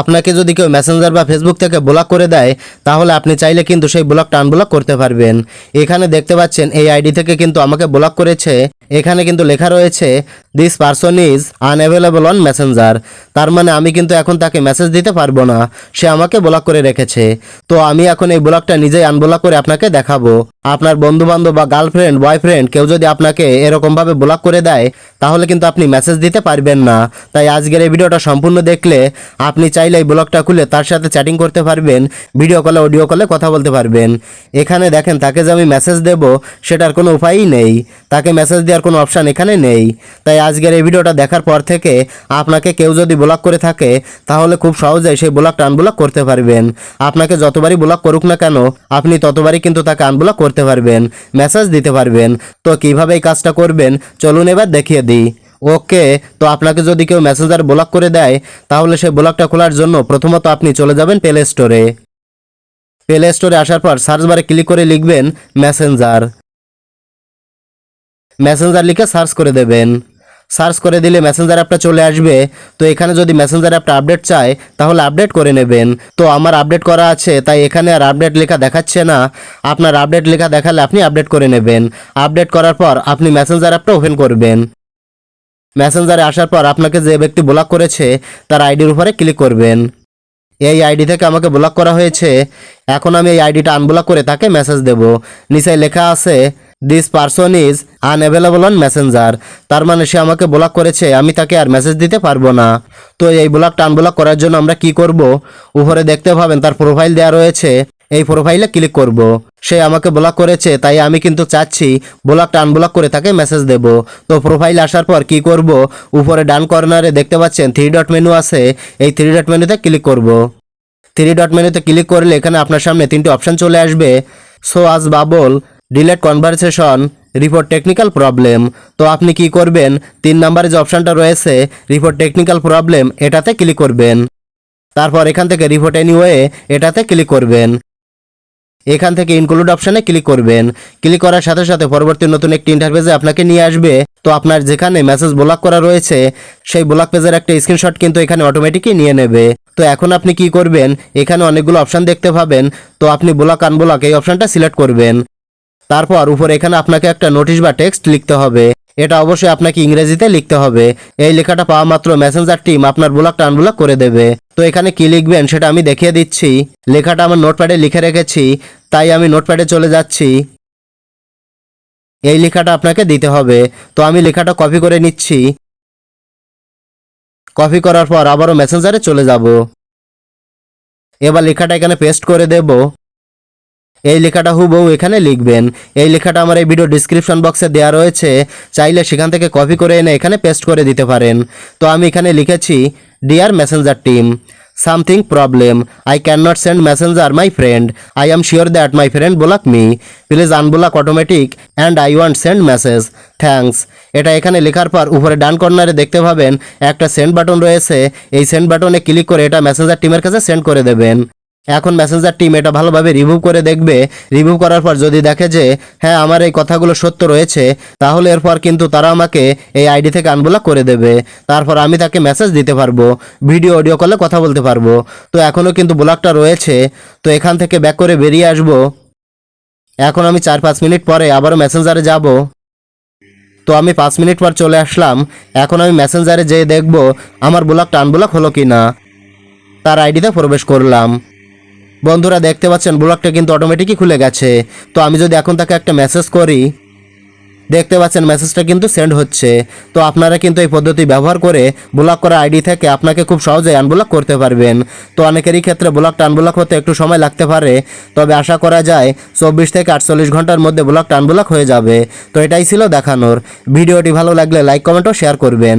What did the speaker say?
আপনাকে যদি কেউ মেসেঞ্জার বা ফেসবুক থেকে ব্লক করে দেয়, তাহলে আপনি চাইলে কিন্তু সেই ব্লকটা আনব্লক করতে পারবেন। এখানে দেখতে পাচ্ছেন, এই আইডি থেকে কিন্তু আমাকে ব্লক করেছে। এখানে কিন্তু লেখা রয়েছে this person is unavailable on Messenger তার মানে আমি কিন্তু এখন তাকে মেসেজ দিতে পারব না, সে আমাকে ব্লক করে রেখেছে। তো আমি এখন এই ব্লকটা নিজেই আনব্লক করে আপনাকে দেখাবো। আপনার বন্ধু বান্ধব বা গার্লফ্রেন্ড বয়ফ্রেন্ড কেউ যদি আপনাকে এরকমভাবে ব্লক করে দেয়, তাহলে কিন্তু আপনি মেসেজ দিতে পারবেন না। তাই আজকের এই ভিডিওটা সম্পূর্ণ দেখলে আপনি চাইলে এই ব্লগটা খুলে তার সাথে চ্যাটিং করতে পারবেন ভিডিও কলে অডিও কলে কথা বলতে পারবেন। এখানে দেখেন, তাকে যে আমি মেসেজ দেব, সেটার কোনো উপায়ই নেই। তাকে মেসেজ দেওয়ার কোনো অপশান এখানে নেই। তাই আজকের এই ভিডিওটা দেখার পর থেকে আপনাকে কেউ যদি ব্লক করে থাকে, তাহলে খুব সহজেই সেই ব্লকটা আনব্লক করতে পারবেন। আপনাকে যতবারই ব্লক করুক না কেন, আপনি ততবারই কিন্তু তাকে আনব্লক করতে পারবেন মেসেজ দিতে পারবেন। তো কীভাবে এই কাজটা করবেন, চলুন এবার দেখিয়ে দিই। ওকে, তো আপনাকে যদি কেউ মেসেঞ্জার ব্লক করে দেয়, তাহলে সেই ব্লকটা খোলার জন্য প্রথমত আপনি চলে যাবেন প্লে স্টোরে প্লে স্টোরে আসার পর সার্চ বারে ক্লিক করে লিখবেন মেসেঞ্জার মেসেঞ্জার লিখে সার্চ করে দেবেন। সার্চ করে দিলে মেসেঞ্জার অ্যাপটা চলে আসবে। তো এখানে যদি মেসেঞ্জার অ্যাপটা আপডেট চায়, তাহলে আপডেট করে নেবেন। তো আমার আপডেট করা আছে, তাই এখানে আর আপডেট লেখা দেখাচ্ছে না। আপনার আপডেট লেখা দেখালে আপনি আপডেট করে নেবেন। আপডেট করার পর আপনি মেসেঞ্জার অ্যাপটা ওপেন করবেন। মেসেঞ্জারে আসার পর আপনাকে যে ব্যক্তি ব্লক করেছে, তার আইডির উপরে ক্লিক করবেন। এই আইডি থেকে আমাকে ব্লক করা হয়েছে। এখন আমি এই আইডিটা আনব্লক করে তাকে মেসেজ দেব। নিচে লেখা আছে this person is unavailable on Messenger তার মানে সে আমাকে ব্লক করেছে, আমি তাকে আর মেসেজ দিতে পারব না। তো এই ব্লকটা আনব্লক করার জন্য আমরা কি করব? উপরে দেখতে পাবেন তার প্রোফাইল দেওয়া রয়েছে। এই প্রোফাইলে ক্লিক করব। সে আমাকে ব্লক করেছে, তাই আমি কিন্তু চাচ্ছি ব্লকটা আনব্লক করে তাকে মেসেজ দেব। তো প্রোফাইল আসার পর কি করব? উপরে ডান কর্নারে দেখতে পাচ্ছেন থ্রি ডট মেনু আছে। এই থ্রি ডট মেনুতে ক্লিক করব। থ্রি ডট মেনুতে ক্লিক করলে এখানে আপনার সামনে তিনটি অপশন চলে আসবে। সো আজ bubble delete conversation report technical problem তো আপনি কি করবেন? তিন নম্বরে যে অপশানটা রয়েছে রিপোর্ট টেকনিক্যাল প্রবলেম এটাতে ক্লিক করবেন। তারপর এখান থেকে রিপোর্ট এনিওয়ে এটাতে ক্লিক করবেন। এখান থেকে ইনক্লুড অপশানে ক্লিক করবেন। ক্লিক করার সাথে সাথে পরবর্তী নতুন একটি ইন্টারফেসে আপনাকে নিয়ে আসবে। তো আপনার যেখানে মেসেজ ব্লক করা রয়েছে, সেই ব্লক পেজের একটা স্ক্রিনশট কিন্তু এখানে অটোমেটিকই নিয়ে নেবে। তো এখন আপনি কি করবেন? এখানে অনেকগুলো অপশান দেখতে পাবেন। তো আপনি ব্লক আনব্লক এই অপশানটা সিলেক্ট করবেন। তারপর উপরে এখানে আপনাকে একটা নোটিশ বা টেক্সট লিখতে হবে। এটা অবশ্যই আপনাকে ইংরেজিতে লিখতে হবে। এই লেখাটা পাওয়া মাত্র মেসেঞ্জার টিম আপনার ব্লকটা আনব্লক করে দেবে। তো এখানে কি লিখবেন সেটা আমি দেখিয়ে দিচ্ছি। লেখাটা আমার নোটপ্যাডে লিখে রেখেছি, তাই আমি নোটপ্যাডে চলে যাচ্ছি। এই লেখাটা আপনাকে দিতে হবে। তো আমি লেখাটা কপি করে নিচ্ছি। কপি করার পর আবারও মেসেঞ্জারে চলে যাব। এবার লেখাটা এখানে পেস্ট করে দেব। এই লেখাটা হুবহু এখানে লিখবেন। এই লেখাটা আমার এই ভিডিও ডিসক্রিপশন বক্সে দেওয়া রয়েছে। চাইলে সেখান থেকে কপি করে এনে এখানে পেস্ট করে দিতে পারেন। তো আমি এখানে লিখেছি dear Messenger team something problem I can not send Messenger my friend I am sure that my friend block me please unblock automatic and I want send message thanks এটা এখানে লেখার পর উপরে ডান কর্নারে দেখতে পাবেন, একটা সেন্ড বাটন রয়েছে। এই সেন্ড বাটনে ক্লিক করে এটা মেসেঞ্জার টিমের কাছে সেন্ড করে দেবেন। এখন মেসেঞ্জার টিম এটা ভালোভাবে রিভিউ করে দেখবে। রিভিউ করার পর যদি দেখে যে হ্যাঁ আমার এই কথাগুলো সত্য রয়েছে, তাহলে এরপর কিন্তু তারা আমাকে এই আইডি থেকে আনব্লক করে দেবে। তারপর আমি তাকে মেসেজ দিতে পারব ভিডিও অডিও কলে কথা বলতে পারব। তো এখনও কিন্তু ব্লকটা রয়েছে। তো এখান থেকে ব্যাক করে বেরিয়ে আসব। এখন আমি চার পাঁচ মিনিট পরে আবারও মেসেঞ্জারে যাব। তো আমি পাঁচ মিনিট পর চলে আসলাম। এখন আমি মেসেঞ্জারে যেয়ে দেখব, আমার ব্লকটা আনব্লক হলো কি না তার আইডিতে প্রবেশ করলাম। বন্ধুরা দেখতে পাচ্ছেন ব্লকটা কিন্তু অটোমেটিকই খুলে গেছে। তো আমি যদি এখন তাকে একটা মেসেজ করি, দেখতে পাচ্ছেন মেসেজটা কিন্তু সেন্ড হচ্ছে। তো আপনারা কিন্তু এই পদ্ধতি ব্যবহার করে ব্লক করা আইডি থেকে আপনাকে খুব সহজেই আনব্লক করতে পারবেন। তো অনেকেরই ক্ষেত্রে ব্লকটা আনব্লক হতে একটু সময় লাগতে পারে, তবে আশা করা যায় চব্বিশ থেকে আটচল্লিশ ঘণ্টার মধ্যে ব্লকটা আনব্লক হয়ে যাবে। তো এটাই ছিল দেখানোর। ভিডিওটি ভালো লাগলে লাইক কমেন্ট ও শেয়ার করবেন।